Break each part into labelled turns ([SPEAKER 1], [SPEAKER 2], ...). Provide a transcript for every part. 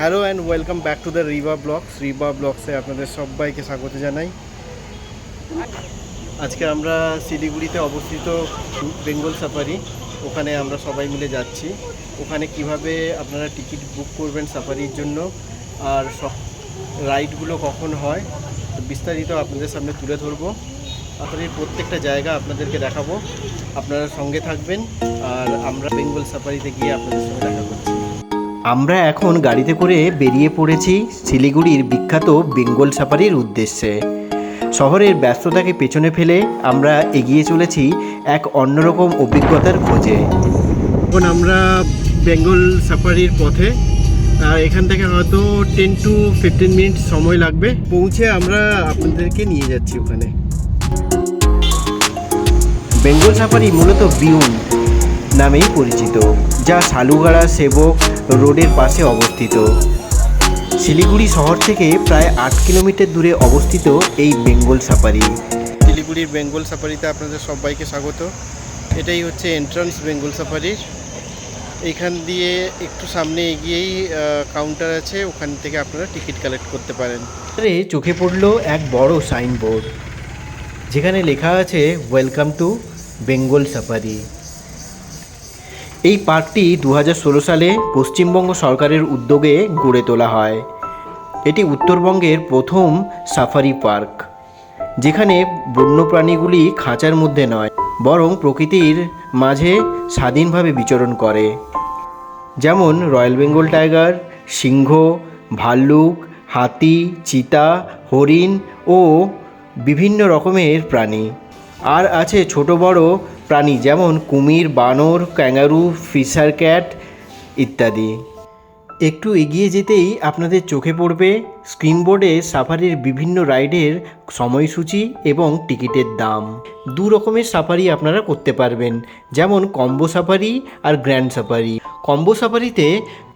[SPEAKER 1] Hello and welcome back to the Riva blogs. Riva ব্লগসে আপনাদের সবাইকে স্বাগত জানাই। আজকে আমরা শিলিগুড়িতে অবস্থিত বেঙ্গল সাফারি। ওখানে আমরা সবাই মিলে যাচ্ছি। ওখানে কীভাবে আপনারা টিকিট বুক করবেন সাফারির জন্য আর সব রাইডগুলো কখন হয়, বিস্তারিত আপনাদের সামনে তুলে ধরবো। সাফারির প্রত্যেকটা জায়গা আপনাদেরকে দেখাবো। আপনারা সঙ্গে থাকবেন আর আমরা বেঙ্গল সাফারিতে গিয়ে আপনাদের সঙ্গে দেখা করছি। আমরা এখন গাড়িতে করে বেরিয়ে পড়েছি শিলিগুড়ির বিখ্যাত বেঙ্গল সাফারির উদ্দেশ্যে। শহরের ব্যস্ততাকে পেছনে ফেলে আমরা এগিয়ে চলেছি এক অন্যরকম অভিজ্ঞতার খোঁজে। এখন আমরা বেঙ্গল সাফারির পথে আর এখান থেকে হয়তো টেন টু ফিফটিন মিনিট সময় লাগবে। পৌঁছে আমরা আপনাদেরকে নিয়ে যাচ্ছি ওখানে। বেঙ্গল সাফারি মূলত বিউন নামেই পরিচিত যা শালুগাড়া সেবক রোডের পাশে অবস্থিত। শিলিগুড়ি শহর থেকে প্রায় আট কিলোমিটার দূরে অবস্থিত এই বেঙ্গল সাফারি। শিলিগুড়ির বেঙ্গল সাফারিতে আপনাদের সবাইকে স্বাগত। এটাই হচ্ছে এন্ট্রান্স বেঙ্গল সাফারির এইখান দিয়ে একটু সামনে এগিয়েই কাউন্টার আছে ওখান থেকে আপনারা টিকিট কালেক্ট করতে পারেন। চোখে পড়ল এক বড় সাইনবোর্ড যেখানে লেখা আছে ওয়েলকাম টু বেঙ্গল সাফারি এই পার্কটি দু হাজার ষোলো সালে পশ্চিমবঙ্গ সরকারের উদ্যোগে গড়ে তোলা হয়। এটি উত্তরবঙ্গের প্রথম সাফারি পার্ক, যেখানে বন্যপ্রাণীগুলি খাঁচার মধ্যে নয়, বরং প্রকৃতির মাঝে স্বাধীনভাবে বিচরণ করে। যেমন রয়্যাল বেঙ্গল টাইগার, সিংহ, ভাল্লুক, হাতি, চিতা, হরিণ ও বিভিন্ন রকমের প্রাণী। আর আছে ছোট বড় প্রাণী, যেমন কুমির, বানর, ক্যাঙ্গারু, ফিশার ক্যাট ইত্যাদি। একটু এগিয়ে যেতেই আপনাদের চোখে পড়বে স্ক্রিনবোর্ডে সাফারির বিভিন্ন রাইডের সময়সূচি এবং টিকিটের দাম। দু রকমের সাফারি আপনারা করতে পারবেন, যেমন কম্বো সাফারি আর grand safari. Combo সাফারিতে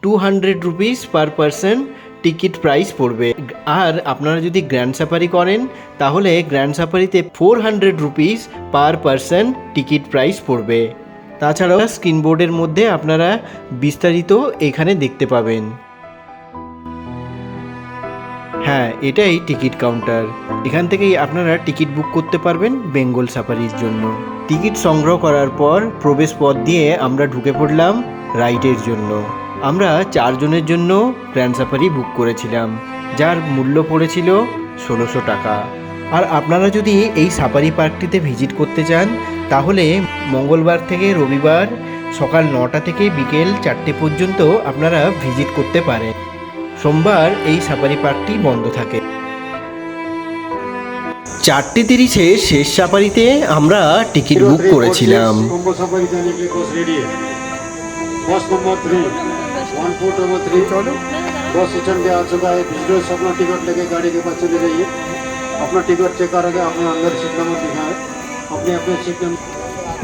[SPEAKER 1] two hundred rupees per person ticket price পড়বে। আর আপনারা যদি গ্র্যান্ড সাফারি করেন, তাহলে grand সাফারিতে four hundred rupees per person ticket price পড়বে। তাছাড়াও স্ক্রিনবোর্ডের মধ্যে আপনারা বিস্তারিত এখানে দেখতে পাবেন। হ্যাঁ এটাই টিকিট কাউন্টার। এখান থেকেই আপনারা টিকিট বুক করতে পারবেন বেঙ্গল সাফারির জন্য। টিকিট সংগ্রহ করার পর প্রবেশ পথ দিয়ে আমরা ঢুকে পড়লাম রাইডের জন্য। আমরা চারজনের জন্য গ্র্যান্ড সাফারি বুক করেছিলাম যার মূল্য পড়েছিল ষোলোশো টাকা। আর আপনারা যদি এই সাফারি পার্কটিতে ভিজিট করতে চান তাহলে মঙ্গলবার থেকে রবিবার সকাল নটা থেকে বিকেল চারটে পর্যন্ত আপনারা ভিজিট করতে পারেন। সোমবার এই সাফারি পার্কটি বন্ধ থাকে। চারটে তিরিশে শেষ সাফারিতে আমরা টিকিট বুক করেছিলাম।
[SPEAKER 2] कॉम्बो सफारी जाने के लिए बस रेडी है bus number three one four number three bus stand पे आ चुका है विजिटर्स अपना टिकट लेके गाड़ी के पास चले जाइए अपना टिकट चेक करेंगे अपने अंदर सीट नंबर लिखा है अपने अपने सीट नंबर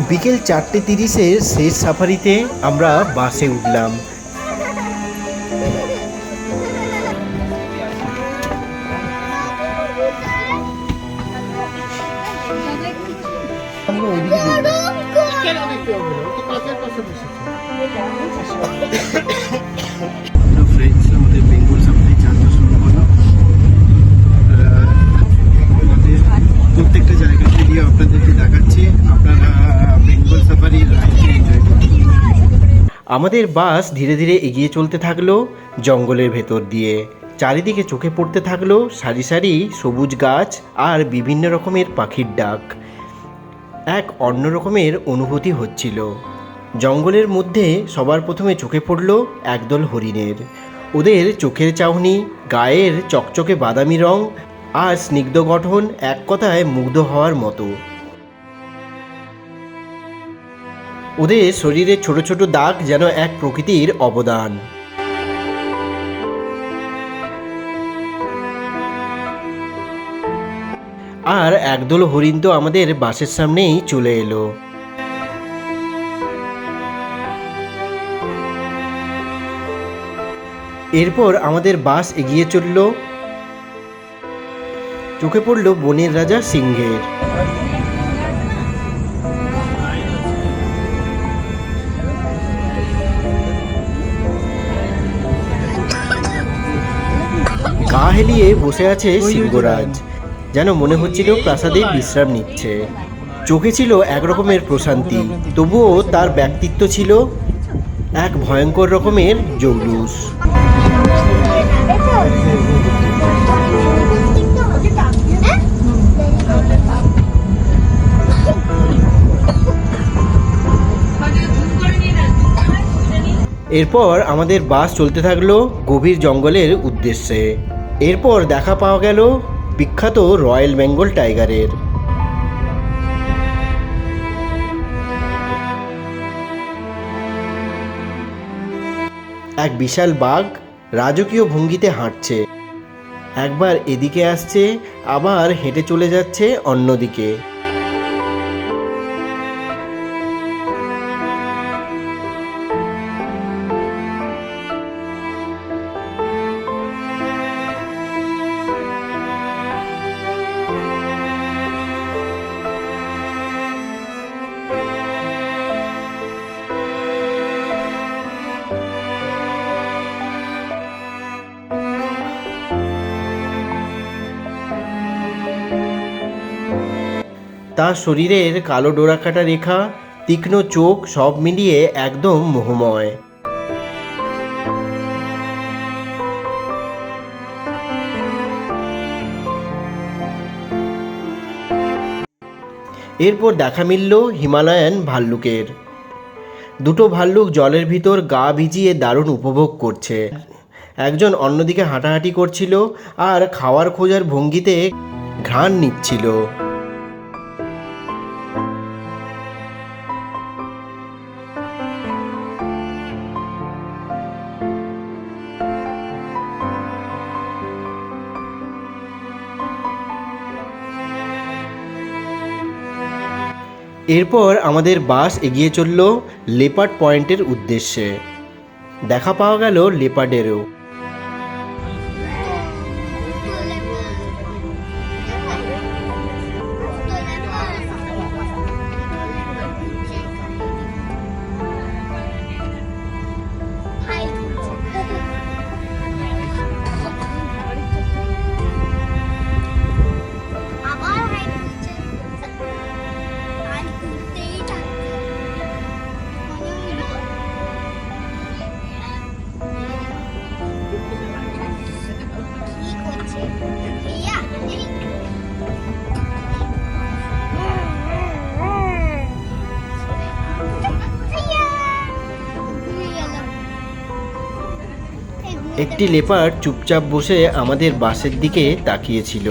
[SPEAKER 1] বিকেল চারটে তিরিশের শেষ সাফারিতে আমরা বাসে উঠলাম আমাদের প্রত্যেকটা আপনাদেরকে আমাদের বাস ধীরে ধীরে এগিয়ে চলতে থাকল, জঙ্গলের ভেতর দিয়ে। চারিদিকে চোখে পড়তে থাকল সারি সারি সবুজ গাছ আর বিভিন্ন রকমের পাখির ডাক। এক অন্য রকমের অনুভূতি হচ্ছিল। জঙ্গলের মধ্যে সবার প্রথমে চোখে পড়ল একদল হরিণের। ওদের চোখের চাহনি, গায়ের চকচকে বাদামি রং আর স্নিগ্ধ গঠন এক কথায় মুগ্ধ হওয়ার মতো। ওদের শরীরে ছোট ছোট দাগ যেন এক প্রকৃতির অবদান। আর একদল হরিণ তো আমাদের বাসের সামনেই চলে এলো। এরপর আমাদের বাস এগিয়ে চলল। চোখে পড়ল বনের রাজা সিংহের। পা হেলিয়ে বসে আছে সিংহরাজ যেন মনে হচ্ছিল প্রাসাদে বিশ্রাম নিচ্ছে। চোখে ছিল এক রকমের প্রশান্তি তবুও তার ব্যক্তিত্ব ছিল এক ভয়ঙ্কর রকমের জৌলুস। এরপর আমাদের বাস চলতে থাকল গভীর জঙ্গলের উদ্দেশ্যে। এরপর দেখা পাওয়া গেল বিখ্যাত রয়্যাল বেঙ্গল টাইগারের। এক বিশাল বাঘ রাজকীয় ভঙ্গিতে হাঁটছে। একবার এদিকে আসছে আবার হেঁটে চলে যাচ্ছে অন্যদিকে। তার শরীরের কালো ডোরাকাটা রেখা, তীক্ষ্ণ চোখ সব মিলিয়ে একদম মোহময়। এরপর দেখা মিলল হিমালয়ান ভাল্লুকের। দুটো ভাল্লুক জলের ভিতর গা ভিজিয়ে দারুণ উপভোগ করছে। একজন অন্যদিকে হাঁটাহাঁটি করছিল আর খাওয়ার খোঁজার ভঙ্গিতে ঘ্রাণ নিচ্ছিল। এরপর আমাদের বাস এগিয়ে চলল লেপার্ড পয়েন্টের উদ্দেশ্যে। দেখা পাওয়া গেল লেপার্ডেরও। একটি লেপার চুপচাপ বসে আমাদের বাসের দিকে তাকিয়েছিল।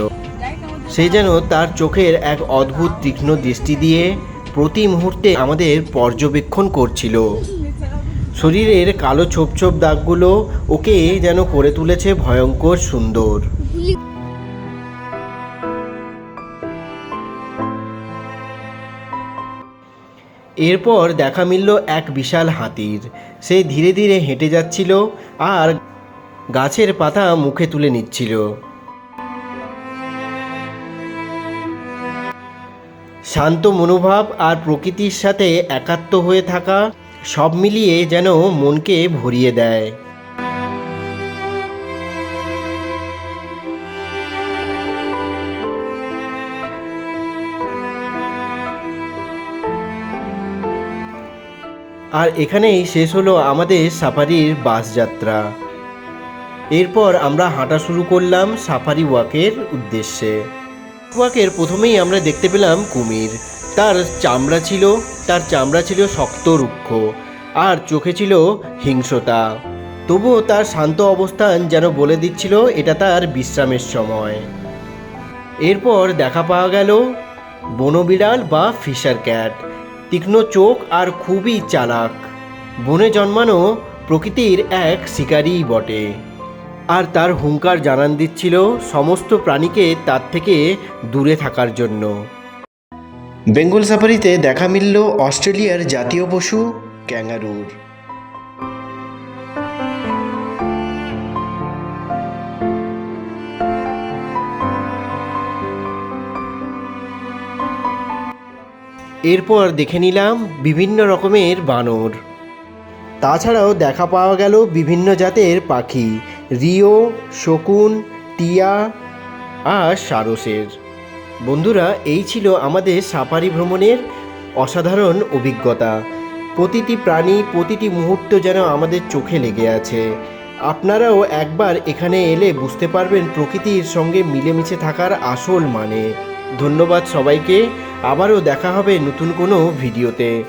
[SPEAKER 1] সে যেন তার চোখের এক অদ্ভুত তীক্ষ্ণ দৃষ্টি দিয়ে প্রতি মুহূর্তে আমাদের পর্যবেক্ষণ করছিল। শরীরের কালো ছোপ ছোপ দাগগুলো ওকে যেন করে তুলেছে ভয়ঙ্কর সুন্দর। এরপর দেখা মিলল এক বিশাল হাতির। সে ধীরে ধীরে হেঁটে যাচ্ছিল আর গাছের পাতা মুখে তুলে নিচ্ছিল। শান্ত মনোভাব আর প্রকৃতির সাথে একাত্ম হয়ে থাকা সব মিলিয়ে যেন মনকে ভরিয়ে দেয়। আর এখানেই শেষ হলো আমাদের সাফারির বাস যাত্রা এরপর আমরা হাঁটা শুরু করলাম সাফারি ওয়াকের উদ্দেশ্যে। ওয়াকের প্রথমেই আমরা দেখতে পেলাম কুমির। তার চামড়া ছিল, তার চামড়া ছিল শক্ত রুক্ষ, আর চোখে ছিল হিংসতা তবুও তার শান্ত অবস্থান যেন বলে দিচ্ছিল এটা তার বিশ্রামের সময়। এরপর দেখা পাওয়া গেল বনবিড়াল বা ফিশার ক্যাট, তীক্ষ্ণ চোখ আর খুবই চালাক। বনে জন্মানো প্রকৃতির এক শিকারীই বটে। আর তার হুঙ্কার জানান দিচ্ছিল সমস্ত প্রাণীকে তার থেকে দূরে থাকার জন্য। বেঙ্গল সাফারিতে দেখা মিলল অস্ট্রেলিয়ার জাতীয় পশু ক্যাঙ্গারুর। এরপর দেখে নিলাম বিভিন্ন রকমের বানর। তাছাড়াও দেখা পাওয়া গেল বিভিন্ন জাতের পাখি। রিও, শকুন, টিয়া আর সারসের। বন্ধুরা, এই ছিল আমাদের সাফারি ভ্রমণের অসাধারণ অভিজ্ঞতা। প্রতিটি প্রাণী, প্রতিটি মুহূর্ত যেন আমাদের চোখে লেগে আছে। আপনারাও একবার এখানে এলে বুঝতে পারবেন প্রকৃতির সঙ্গে মিলেমিশে থাকার আসল মানে। ধন্যবাদ সবাইকে। আবারও দেখা হবে নতুন কোনো ভিডিওতে।